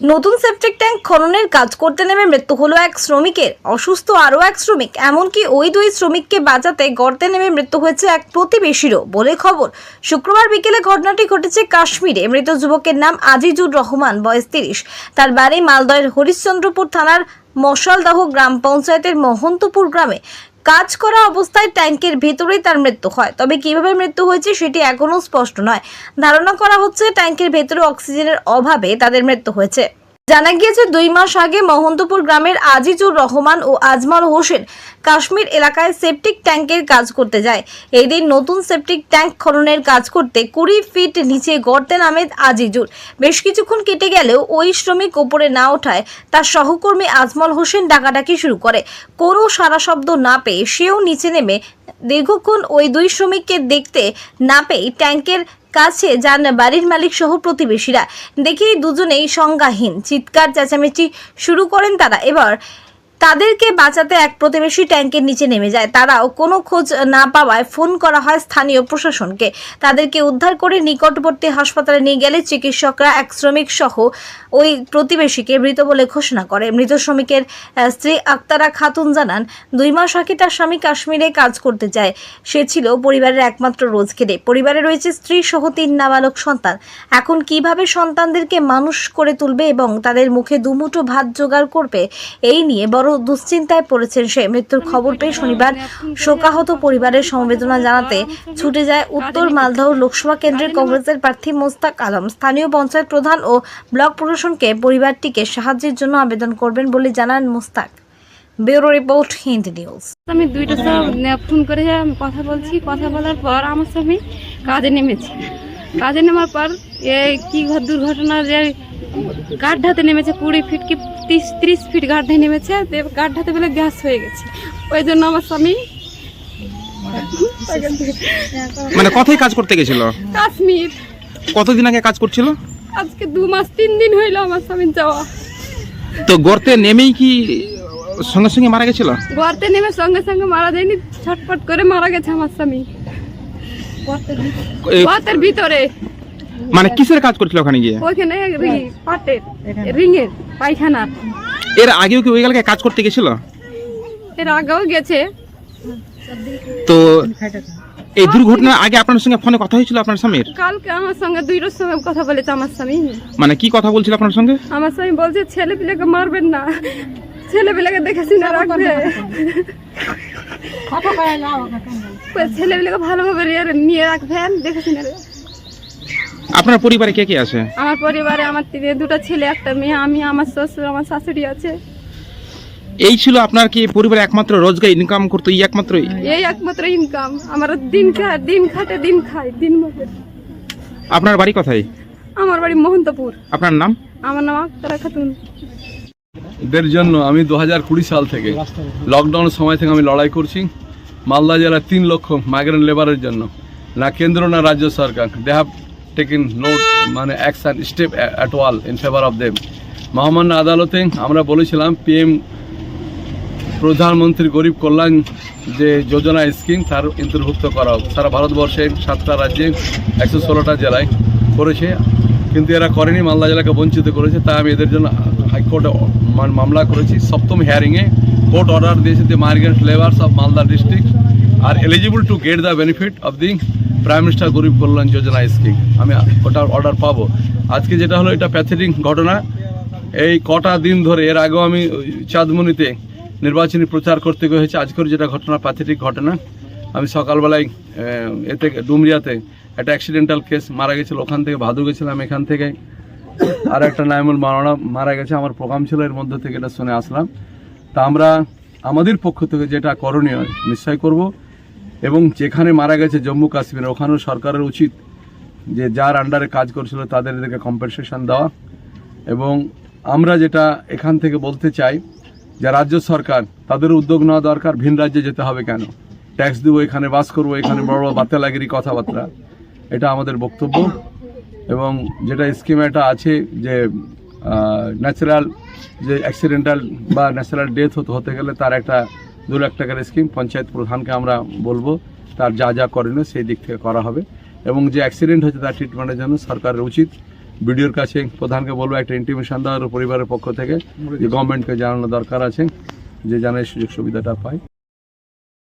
নতুন septic tank খননের কাজ করতে নেমে মৃত্যু হলো এক শ্রমিকের। অসুস্থ আরও এক শ্রমিক, এমনকি ওই দুই শ্রমিককে বাঁচাতে গর্তে নেমে মৃত্যু হয়েছে এক প্রতিবেশীরও বলে খবর। শুক্রবার বিকেলে ঘটনাটি ঘটেছে কাশ্মীরে। মৃত যুবকের নাম আজিজুর রহমান, বয়স তিরিশ। তার বাড়ি মালদয়ের হরিশ্চন্দ্রপুর থানার মশালদাহ গ্রাম পঞ্চায়েতের মহন্তপুর গ্রামে। কাজ করা অবস্থায় ট্যাঙ্কের ভেতরেই তার মৃত্যু হয়। তবে কীভাবে মৃত্যু হয়েছে সেটি এখনও স্পষ্ট নয়। ধারণা করা হচ্ছে ট্যাঙ্কের ভেতরে অক্সিজেনের অভাবে তাদের মৃত্যু হয়েছে। জানা গিয়েছে, দুই মাস আগে মহন্তপুর গ্রামের আজিজুর রহমান ও আজমাল হোসেন কাশ্মীর এলাকায় সেপটিক ট্যাঙ্কের কাজ করতে যায়। এই দিন নতুন সেপটিক ট্যাঙ্ক খননের কাজ করতে কুড়ি ফিট নিচে গর্তে নামে আজিজুর। বেশ কিছুক্ষণ কেটে গেলেও ওই শ্রমিক ওপরে না ওঠায় তার সহকর্মী আজমল হোসেন ডাকাডাকি শুরু করে। কোনো সারা শব্দ না পেয়ে সেও নিচে নেমে দীর্ঘক্ষণ ওই দুই শ্রমিককে দেখতে না পেয়ে ট্যাঙ্কের কাছে যান বাড়ির মালিক সহ প্রতিবেশীরা। দেখেই দুজনেই সংজ্ঞাহীন। চিৎকার, চেঁচামেচি শুরু করেন তারা। এবার তাদেরকে বাঁচাতে এক প্রতিবেশী ট্যাঙ্কের নিচে নেমে যায়। তারাও কোনো খোঁজ না পাওয়ায় ফোন করা হয় স্থানীয় প্রশাসনকে। তাদেরকে উদ্ধার করে নিকটবর্তী হাসপাতালে নিয়ে গেলে চিকিৎসকরা এক শ্রমিক সহ ওই প্রতিবেশীকে মৃত বলে ঘোষণা করে। মৃত শ্রমিকের স্ত্রী আক্তারা খাতুন জানান, দুই মাস আগে তার স্বামী কাশ্মীরে কাজ করতে যায়। সে ছিল পরিবারের একমাত্র রোজগেরে পরিবারে রয়েছে স্ত্রী সহ তিন নাবালক সন্তান। এখন কীভাবে সন্তানদেরকে মানুষ করে তুলবে এবং তাদের মুখে দুমুঠো ভাত জোগাড় করবে, এই নিয়ে বড় দুশ্চিন্তায় পড়েছেন সে মৃত্যুর খবর পেয়ে শনিবার শোকাহত পরিবারের সমবেদনা জানাতে ছুটে যায় উত্তর মালদহ লোকসভা কেন্দ্রের কংগ্রেসের প্রার্থী মোস্তাক আলম। স্থানীয় পঞ্চায়েত প্রধান ও ব্লক প্রশাসনকে পরিবারটিকে সাহায্যের জন্য আবেদন করবেন বলে জানান মোস্তাক। আমি দুইটা সব ফোন করে কথা বলছি। কথা বলার পর আমার স্বামী কাজে নেমেছে। কাজে নেওয়ার পর এই কি দুর্ঘটনা যে গাড্ডাতে নেমেছে, কুড়ি ফিট কি তিরিশ ত্রিশ ফিট গাড্ডায় নেমেছে গাড্ডাতে বলে গ্যাস হয়ে গেছে। ওই জন্য আমার স্বামী মানে কথাই কাজ করতে গেছিল? কাশ্মীর। কতদিন আগে কাজ করছিল? আজকে দু মাস তিন দিন হইল আমার স্বামীর যাওয়া। তো গর্তে নেমেই কি সঙ্গে সঙ্গে মারা গেছিল? গর্তে নেমে সঙ্গে সঙ্গে মারা যায়নি ছটফট করে মারা গেছে আমার স্বামী। গর্তের ভিতরে? মানে কিসের কাজ করছিল ওখানে গিয়ে? ওইখানে রিং পাটের রিঙের পায়খানার এর আগেও কি ওই এলাকায় কাজ করতে গেছিল? এর আগেও গেছে। তো এই দুর্ঘটনার আগে আপনার সঙ্গে ফোনে কথা হয়েছিল আপনার স্বামীর? কালকে আমার সঙ্গে দুইটার সময় কথা বলেছে আমার স্বামী। মানে কি কথা বলছিল আপনার সঙ্গে? আমার স্বামী বলছে ছেলে পিলেকে মারবেন না। ছেলে পিলেকে দেখে শুনে রাখবে। ছেলে পিলেকে ভালোভাবে নিয়ে- নিয়ে রাখবেন দেখে শুনে রাখবেন। আপনার পরিবারে কে কে আছে? আমার পরিবারে আমার তিন- দুটো ছেলে একটা মেয়ে আমি আমার শ্বশুর আমার শাশুড়ি আছে। এই ছিল আপনার কি পরিবারে একমাত্র রোজগার ইনকাম করতো এই একমাত্র এই একমাত্র ইনকাম আমার দিন খা দিন খাটে দিন খাই দিন মজুর। আপনার বাড়ি কোথায়? আমার বাড়ি মোহন্তপুর। আপনার নাম? আমার নাম আক্তারা খাতুন। দের জন্য আমি দু হাজার কুড়ি সাল থেকে লকডাউনের সময় থেকে আমি লড়াই করছি। মালদা জেলার তিন লক্ষ মাইগ্রেন্ট লেবারের জন্য। না কেন্দ্র না রাজ্য সরকার। দে হ্যাভ টেকেন নো মানে action step at all in favour of them মহামান্য আদালতে আমরা বলেছিলাম পিএম প্রধানমন্ত্রী গরিব কল্যাণ যে যোজনা স্কিম তার অন্তর্ভুক্ত করা হোক সারা ভারতবর্ষে সাতটা রাজ্যে একশো ষোলোটা জেলায় করেছে, কিন্তু এরা করেনি, মালদা জেলাকে বঞ্চিত করেছে। তাই আমি এদের জন্য হাইকোর্টে মামলা করেছি। সপ্তম হিয়ারিংয়ে কোর্ট অর্ডার দিয়েছে যে migrant labours of Malda district are eligible to get the benefit of the prime minister Garib Kalyan Yojana scheme আমি ওটার অর্ডার পাবো। আজকে যেটা হলো, এটা প্যাথেটিক ঘটনা। এই কটা দিন ধরে, এর আগেও আমি চাঁদমণিতে নির্বাচনী প্রচার করতে গিয়ে হয়েছে আজকের যেটা ঘটনা প্যাথেটিক ঘটনা। আমি সকালবেলায় এতে ডুমরিয়াতে একটা অ্যাক্সিডেন্টাল কেস মারা গেছিল। ওখান থেকে ভাদু গেছিলাম এখান থেকে। আর একটা নাইমুল মারানা মারা গেছে। আমার প্রোগ্রাম ছিল, এর মধ্যে থেকে এটা শুনে আসলাম। তা আমরা আমাদের পক্ষ থেকে যেটা করণীয়, নিশ্চয় করব। এবং যেখানে মারা গেছে জম্মু কাশ্মীর, ওখানেও সরকারের উচিত যে যার আন্ডারে কাজ করছিল তাদের এদেরকে কম্পেনসেশন দেওয়া। এবং আমরা যেটা এখান থেকে বলতে চাই যে রাজ্য সরকার, তাদের উদ্যোগ নেওয়া দরকার, ভিন রাজ্যে যেতে হবে কেন? ট্যাক্স দেবো, এখানে বাস করব, এখানে বড় বড় বাতেলাগিরি কথাবার্তা। এটা আমাদের বক্তব্য। এবং যেটা স্কিম এটা আছে যে ন্যাচারাল যে অ্যাক্সিডেন্টাল বা ন্যাচারাল ডেথ হতে গেলে তার একটা দু লাখ টাকার স্কিম পঞ্চায়েত প্রধানকে আমরা বলব, তার যা যা করণীয় সেই দিক থেকে করা হবে। এবং যে অ্যাক্সিডেন্ট হয়েছে তার ট্রিটমেন্টের জন্য সরকারের উচিত। বিডিওর কাছে প্রধানকে বলব, একটা ইন্টিমেশন দেওয়ার পরিবারের পক্ষ থেকে যে গভর্নমেন্টকে জানানো দরকার আছে, যে জানাই সুযোগ সুবিধাটা পায়।